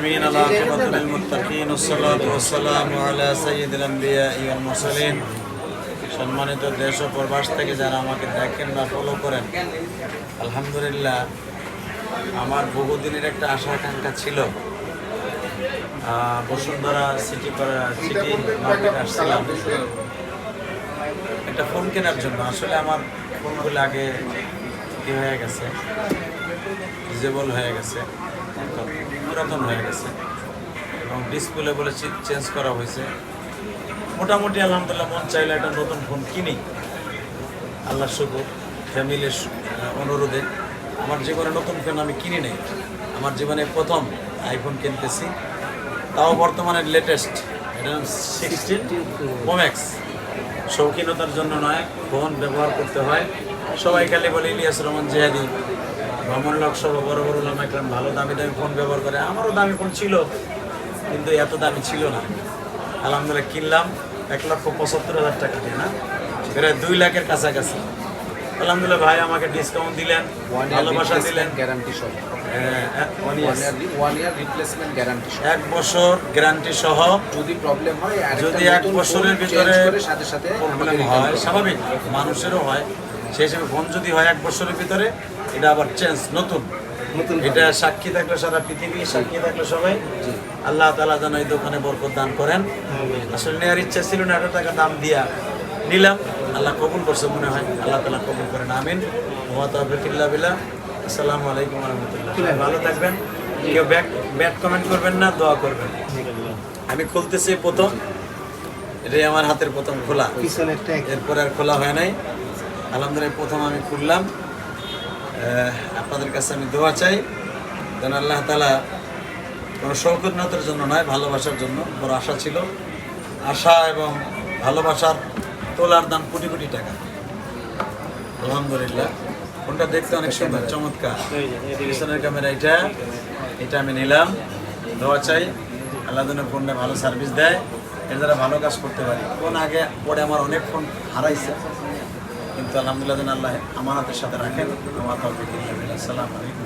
آمين العاقبة للمتقين والصلاة والسلام على سيد الأنبياء والمرسلين সম্মানিত দেশ ও প্রবাস থেকে যারা আমাকে দেখেন বা ফলো করেন আলহামদুলিল্লাহ আমার বহুদিনের একটা আশা আকাঙ্ক্ষা ছিল আহ, বসুন্ধরা সিটি পাড়া- সিটি মার্কেট আসছিলাম একটা ফোন কেনার জন্য আসলে আমার ফোনগুলো আগে কি হয়ে গেছে ডিজেবল হয়ে গেছে অর্থাৎ পুরাতন হয়ে গেছে। এবং ডিসপ্লে বলে চেঞ্জ করা হয়েছে। মোটামুটি আলহামদুলিল্লাহ মন চাইলে একটা নতুন ফোন কিনি। আল্লাহ শুকুর ফ্যামিলির অনুরোধে। আমার জীবনে নতুন ফোন আমি কিনি নেই। আমার জীবনে প্রথম আইফোন কিনতেছি। তাও বর্তমানে লেটেস্ট এটা সিক্সটিন প্রোম্যাক্স শৌখিনতার জন্য নয় ফোন ব্যবহার করতে হয়। সবাই খালি বলে, ইলিয়াস রহমান, জিহাদি। ভ্রমণ লোক সব বড় বড় লাম একরাম ভালো দামি দামি ফোন ব্যবহার করে। আমারও দামি ফোন ছিল কিন্তু এত দামি ছিল না। আলহামদুলিল্লাহ কিনলাম এক লক্ষ পঁচাত্তর হাজার টাকা দিয়ে না? প্রায় দুই লাখের কাছাকাছি। আলহামদুলিল্লাহ ভাই আমাকে ডিসকাউন্ট দিলেন ভালোবাসা দিলেন। গ্যারান্টি সহ। এক বছর। গ্যারান্টি সহ। যদি প্রবলেম হয় যদি এক বছরের ভিতরে সাথে সাথে প্রবলেম হয় স্বাভাবিক মানুষেরও হয়। সেই হিসেবে ফোন যদি হয় এক বছরের ভিতরে এটা আবার চেঞ্জ নতুন। এটা সাক্ষী থাকলে সারা পৃথিবী সাক্ষী থাকলে সবাই। আল্লাহ তালা যেন এই দোকানে বরকত দান করেন। আসলে নেওয়ার ইচ্ছা ছিল না এত টাকা দাম দিয়া নিলাম। আল্লাহ কবুল করছে মনে হয়। আল্লাহ তালা কবুল করেন আমিন। মোহাম্মদ বিল্লাহ। আসসালামু আলাইকুম রহমতুল্লাহ। ভালো থাকবেন। কেউ ব্যাক ব্যাড কমেন্ট করবেন না দোয়া করবেন। আমি খুলতেছি প্রথম। এটাই আমার হাতের প্রথম খোলা। এরপর আর খোলা হয় নাই। আলহামদুলিল্লাহ প্রথম আমি খুললাম। আপনাদের কাছে আমি দোয়া চাই যেন আল্লাহ তালা কোনো শৌকতনতার জন্য নয় ভালোবাসার জন্য বড় আশা ছিল। আশা এবং ভালোবাসার তোলার দাম কোটি কোটি টাকা। আলহামদুলিল্লাহ। ফোনটা দেখতে অনেক সুন্দর চমৎকার। পিছনের ক্যামেরা এটা এটা আমি নিলাম। দোয়া চাই আল্লাহ যেন ফোনটা ভালো সার্ভিস দেয়। এর দ্বারা ভালো কাজ করতে পারি। ফোন আগে পরে আমার অনেক ফোন হারাইছে। কিন্তু আলহামদুলিল্লাহ যেন আল্লাহ আমার হাতের সাথে রাখেন আমার বিল্লাহ। আসসালামু আলাইকুম